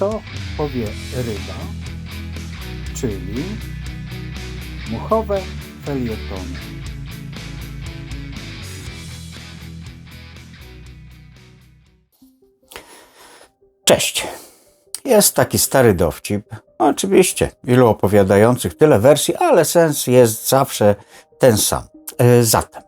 co powie ryba, czyli muchowe felietony. Cześć. Jest taki stary dowcip. Oczywiście, wielu opowiadających tyle wersji, ale sens jest zawsze ten sam. E, Zatem,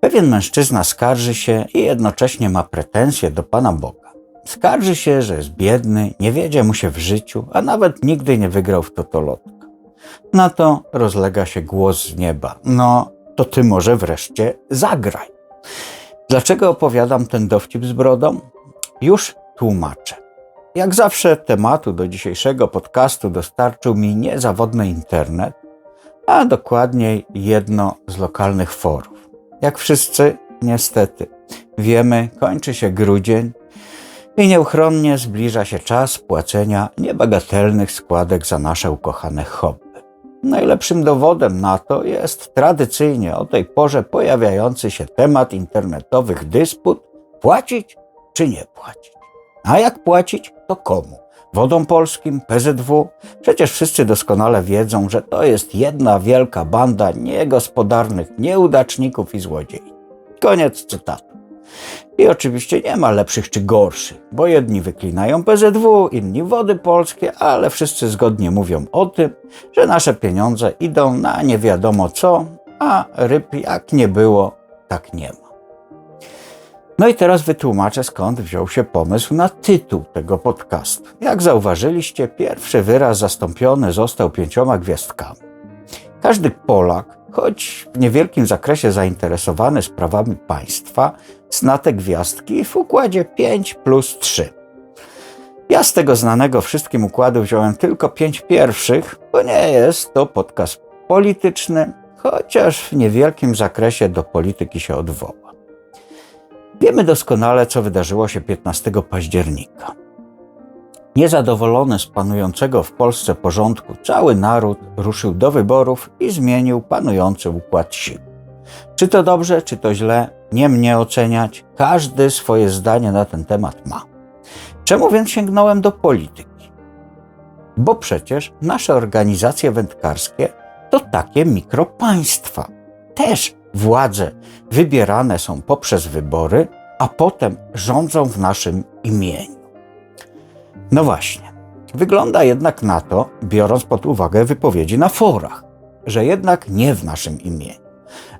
pewien mężczyzna skarży się i jednocześnie ma pretensje do Pana Boga. Skarży się, że jest biedny, nie wiedzie mu się w życiu, a nawet nigdy nie wygrał w totolotka. Na to rozlega się głos z nieba. No, to ty może wreszcie zagraj. Dlaczego opowiadam ten dowcip z brodą? Już tłumaczę. Jak zawsze tematu do dzisiejszego podcastu dostarczył mi niezawodny internet, a dokładniej jedno z lokalnych forów. Jak wszyscy, niestety, wiemy, kończy się grudzień i nieuchronnie zbliża się czas płacenia niebagatelnych składek za nasze ukochane hobby. Najlepszym dowodem na to jest tradycyjnie o tej porze pojawiający się temat internetowych dysput płacić czy nie płacić. A jak płacić, to komu? Wodom Polskim, PZW? Przecież wszyscy doskonale wiedzą, że to jest jedna wielka banda niegospodarnych nieudaczników i złodziei. Koniec cytatu. I oczywiście nie ma lepszych czy gorszych, bo jedni wyklinają PZW, inni wody polskie, ale wszyscy zgodnie mówią o tym, że nasze pieniądze idą na nie wiadomo co, a ryb jak nie było, tak nie ma. No i teraz wytłumaczę, skąd wziął się pomysł na tytuł tego podcastu. Jak zauważyliście, pierwszy wyraz zastąpiony został pięcioma gwiazdkami. Każdy Polak, choć w niewielkim zakresie zainteresowany sprawami państwa, zna te gwiazdki w układzie 5 plus 3. Ja z tego znanego wszystkim układu wziąłem tylko pięć pierwszych, bo nie jest to podcast polityczny, chociaż w niewielkim zakresie do polityki się odwoła. Wiemy doskonale, co wydarzyło się 15 października. Niezadowolony z panującego w Polsce porządku, cały naród ruszył do wyborów i zmienił panujący układ sił. Czy to dobrze, czy to źle, nie mnie oceniać, każdy swoje zdanie na ten temat ma. Czemu więc sięgnąłem do polityki? Bo przecież nasze organizacje wędkarskie to takie mikropaństwa. Też władze wybierane są poprzez wybory, a potem rządzą w naszym imieniu. No właśnie, wygląda jednak na to, biorąc pod uwagę wypowiedzi na forach, że jednak nie w naszym imieniu,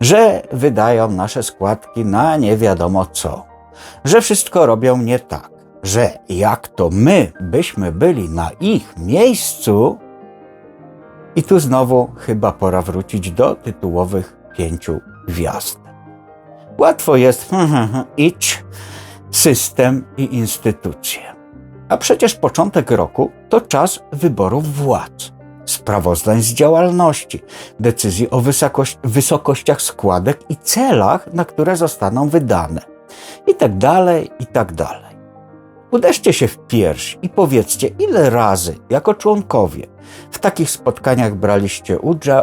że wydają nasze składki na nie wiadomo co, że wszystko robią nie tak, że jak to my byśmy byli na ich miejscu, i tu znowu chyba pora wrócić do tytułowych pięciu gwiazd. Łatwo jest idź, system i instytucje. A przecież początek roku to czas wyborów władz, sprawozdań z działalności, decyzji o wysokościach składek i celach, na które zostaną wydane. I tak dalej, i tak dalej. Uderzcie się w pierś i powiedzcie, ile razy jako członkowie w takich spotkaniach braliście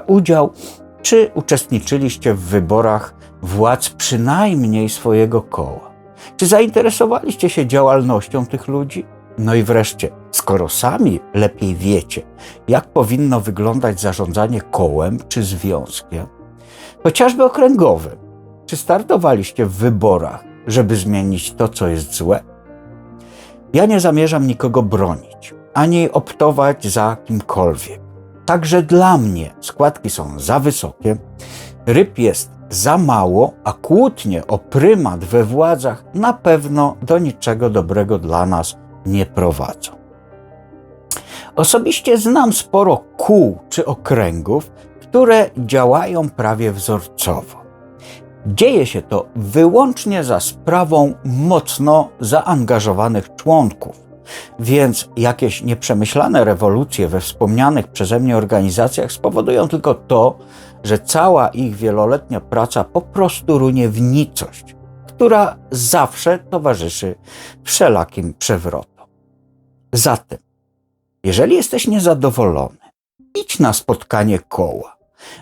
udział, czy uczestniczyliście w wyborach władz przynajmniej swojego koła? Czy zainteresowaliście się działalnością tych ludzi? No i wreszcie, skoro sami lepiej wiecie, jak powinno wyglądać zarządzanie kołem czy związkiem, chociażby okręgowym, czy startowaliście w wyborach, żeby zmienić to, co jest złe? Ja nie zamierzam nikogo bronić, ani optować za kimkolwiek. Także dla mnie składki są za wysokie, ryb jest za mało, a kłótnie o prymat we władzach na pewno do niczego dobrego dla nas nie prowadzą. Osobiście znam sporo kół czy okręgów, które działają prawie wzorcowo. Dzieje się to wyłącznie za sprawą mocno zaangażowanych członków, więc jakieś nieprzemyślane rewolucje we wspomnianych przeze mnie organizacjach spowodują tylko to, że cała ich wieloletnia praca po prostu runie w nicość, która zawsze towarzyszy wszelakim przewrotom. Zatem, jeżeli jesteś niezadowolony, idź na spotkanie koła,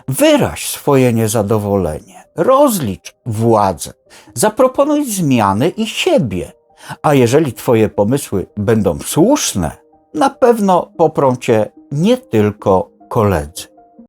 wyraź swoje niezadowolenie, rozlicz władzę, zaproponuj zmiany i siebie – A jeżeli Twoje pomysły będą słuszne, na pewno poprą Cię nie tylko koledzy.